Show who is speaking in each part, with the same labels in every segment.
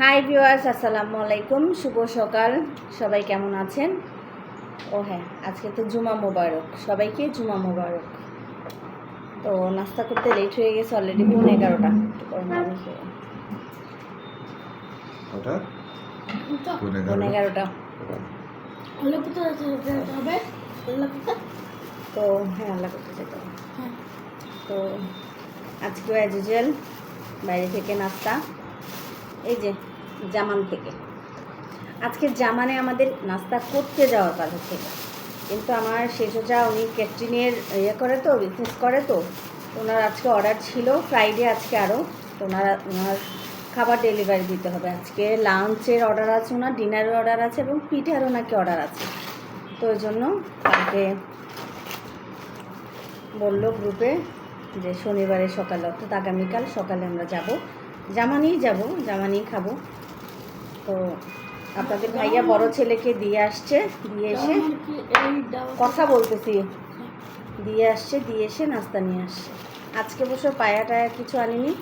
Speaker 1: Hi viewers আসসালামু আলাইকুম। শুভ সকাল। সবাই কেমন আছেন? ও হ্যাঁ আজকে তো জুমা মোবারক। সবাইকে জুমা মোবারক। তো নাস্তা করতে লেট হয়ে গেছে অলরেডি পৌনে এগারোটা।
Speaker 2: পৌনে এগারোটা।
Speaker 1: এগারোটা। তো হ্যাঁ আল্লাহ করতে যেতে তো আজকেও অ্যাজ বাইরে থেকে নাস্তা। এই যে জামান থেকে। আজকে জামানে আমাদের নাস্তা করতে যাওয়ার কথা ছিল কিন্তু আমার শেষোজা, উনি ক্যাটরিনের ইয়ে করে তো বিজনেস করে তো, ওনার আজকে অর্ডার ছিল ফ্রাইডে আজকে আরও তো ওনার ওনার খাবার ডেলিভারি দিতে হবে। আজকে লাঞ্চের অর্ডার আছে, ওনার ডিনারের অর্ডার আছে এবং পিঠারও নাকি অর্ডার আছে। তো ওই জন্য কালকে বলল গ্রুপে যে শনিবারে সকালে, অর্থাৎ আগামীকাল সকালে আমরা যাব। জামানেই যাব জামানেই খাব। তো আপনাদের ভাইয়া বড় ছেলেকে দিয়ে আসছে, দিয়ে এসে কথা বলতেছি। দিয়ে আসছে, দিয়ে এসে নাস্তা নিয়ে আসছে। আজকে বসে পায়া টায়া কিছু আনিনি,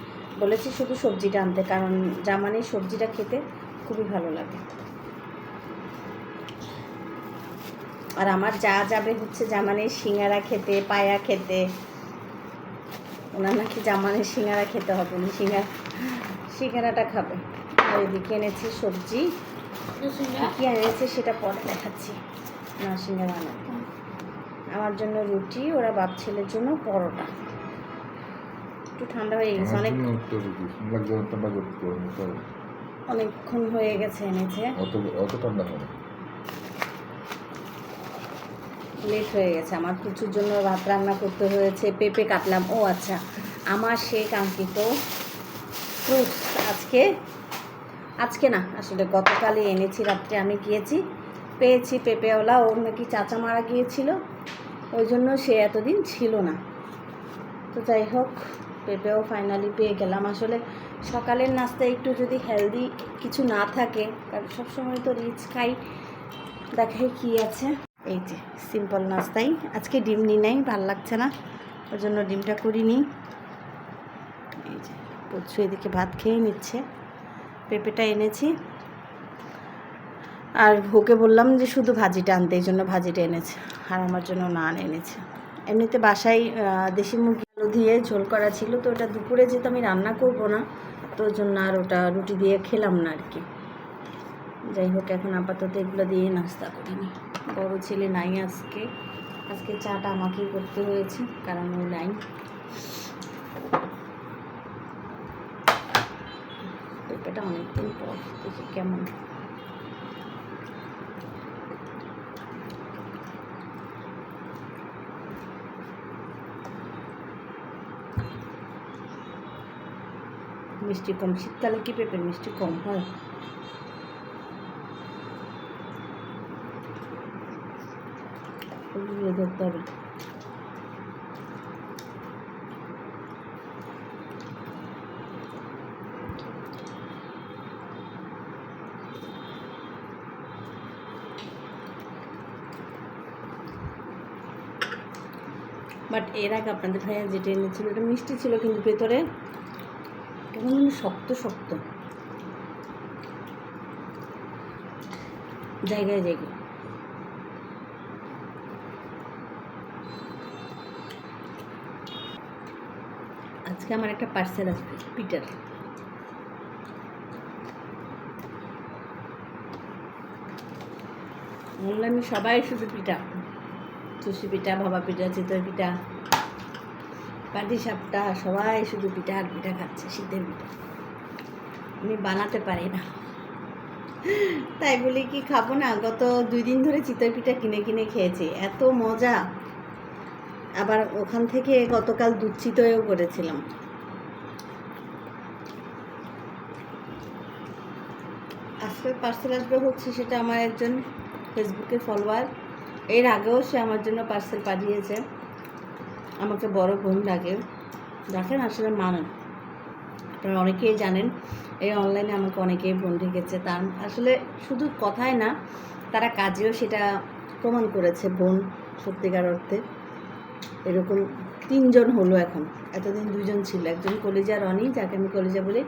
Speaker 1: বলেছি শুধু সবজিটা আনতে, কারণ জামানের সবজিটা খেতে খুবই ভালো লাগে। আর আমার যা যাবে হচ্ছে জামানের সিঙ্গারা খেতে, পায়া খেতে। ওনার নাকি জামানের সিঙ্গারা খেতে হবে উনি সিঙ্গারা সিঙ্গারাটা খাবে। আর এদিকে এনেছি সবজি। কী এনেছে সেটা পরে দেখাচ্ছি। না সিঙ্গারা আনা আমার জন্য রুটি ওরা বাপ ছেলের জন্য পরোটা। একটু ঠান্ডা হয়ে গেছে অনেক অনেকক্ষণ হয়ে গেছে এনেছে।
Speaker 2: অত অত ঠান্ডা হবে?
Speaker 1: লেট হয়ে গেছে। আমার প্রচুর জন্য ভাত রান্না করতে হয়েছে, পেঁপে কাটলাম। ও আচ্ছা আমার সে কাঙ্ক্ষিত ফ্রুটস আজকে আজকে না, আসলে গতকালই এনেছি, রাত্রে আমি গিয়েছি, পেয়েছি পেঁপেওয়ালা ওর নাকি চাচা মারা গিয়েছিল, ওই জন্য সে এতদিন ছিল না। তো যাই হোক, পেঁপেও ফাইনালি পেয়ে গেলাম। আসলে সকালের নাস্তায় একটু যদি হেলদি কিছু না থাকে, কারণ সবসময় তো রিচ খাই, দেখাই কি আছে। এই যে সিম্পল নাস্তাই। আজকে ডিম নি নাই, ভালো লাগছে না। ওর জন্য ডিমটা করিনি। এই যে পচ্ছু এদিকে ভাত খেয়ে নিচ্ছে। পেঁপেটা এনেছি। আর ওকে বললাম যে শুধু ভাজিটা আনতে, এই জন্য ভাজিটা এনেছে। আর আমার জন্য নান এনেছে। এমনিতে বাসায় দেশি মুরগি দিয়ে ঝোল করা ছিল, তো ওটা দুপুরে যেহেতু আমি রান্না করব না, তো ওই জন্য আর ওটা রুটি দিয়ে খেলাম না আর কি। যাই হোক, এখন আপাতত এগুলো দিয়ে নাস্তা করিনি বড় ছেলে নাই আজকে। আজকে চাটা আমাকেই করতে হয়েছে, কারণ ও নাই। পেঁপেটা অনেকদিন পর, দেখি কেমন। মিষ্টি কম, শীতকালে কি পেঁপের মিষ্টি কম হয়? ওগুলো ধরতে হবে। বাট এর আগে আপনাদের ভাইয়া যেটা এনেছিল ওটা মিষ্টি ছিল কিন্তু ভেতরে। কেমন শক্ত শক্ত। জায়গায় জায়গায়। আজকে আমার একটা পার্সেল আসবে পিটার অনলাইনে সবাই শুধু পিঠা। চুষি পিঠা ভাবা পিঠা, চিতই পিঠা, পাটি সাপটা, সবাই শুধু পিঠা আর পিঠা খাচ্ছে, শীতের পিঠা। আমি বানাতে পারি না। তাই বলি কি, খাব না। গত দুই দিন ধরে চিতই পিঠা কিনে কিনে খেয়েছি। এত মজা। আবার ওখান থেকে গতকাল দুধ চিতইও করেছিলাম। আজকের পার্সেল আসবে হচ্ছে সেটা আমার একজন ফেসবুকে ফলোয়ার এর আগেও সে আমার জন্য পার্সেল পাঠিয়েছে। আমাকে বড় বোন লাগে দেখেন আসলে মানেন আপনারা অনেকেই জানেন, এই অনলাইনে আমাকে অনেকেই বোন ঢেকেছে তার আসলে শুধু কথায় না, তারা কাজেও সেটা প্রমাণ করেছে বোন, সত্যিকার অর্থে। এরকম তিনজন হলো এখন। এতদিন দুজন ছিল। একজন কলিজা রনি, যাকে আমি কলিজা বলি,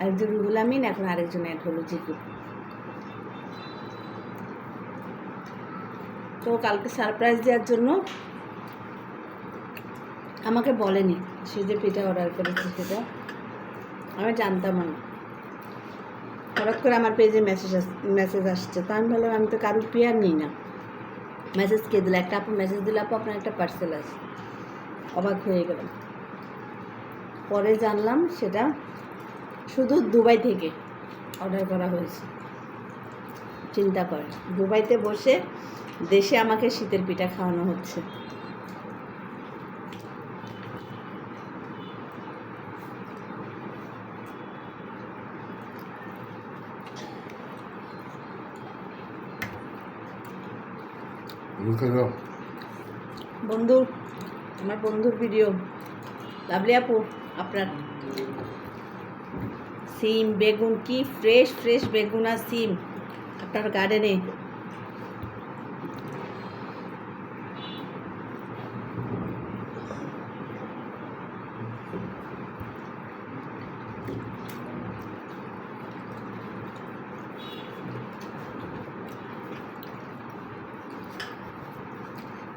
Speaker 1: আরেকজন রুহুল আমিন এখন আরেকজন অ্যাড হলো জিকু তো কালকে সারপ্রাইজ দেওয়ার জন্য আমাকে বলেনি সে যে পিঠা অর্ডার করেছে সেটা। আমি জানতাম না। হঠাৎ করে আমার পেজে মেসেজ মেসেজ আসছে। তা আমি বললাম আমি তো কারোর পেয়ার নিই না। মেসেজ কে দিল, একটা আপু মেসেজ দিলে আপু আপনার একটা পার্সেল আছে। অবাক হয়ে গেলাম। পরে জানলাম সেটা শুধু দুবাই থেকে অর্ডার করা হয়েছে। চিন্তা করে দুবাইতে বসে দেশে আমাকে শীতের পিঠা খাওয়ানো হচ্ছে। বন্ধু আমার বন্ধুর ভিডিও লাভলি আপু, আপনার সিম, বেগুন, কি ফ্রেশ ফ্রেশ বেগুন আর সিম আপনার গার্ডেনে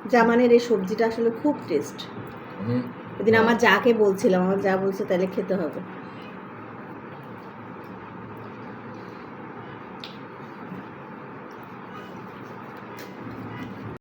Speaker 1: জামানের এই সবজিটা আসলে খুব টেস্ট ওদিন আমার যাকে বলছিলাম আমার যা বলছে তাহলে খেতে হবে।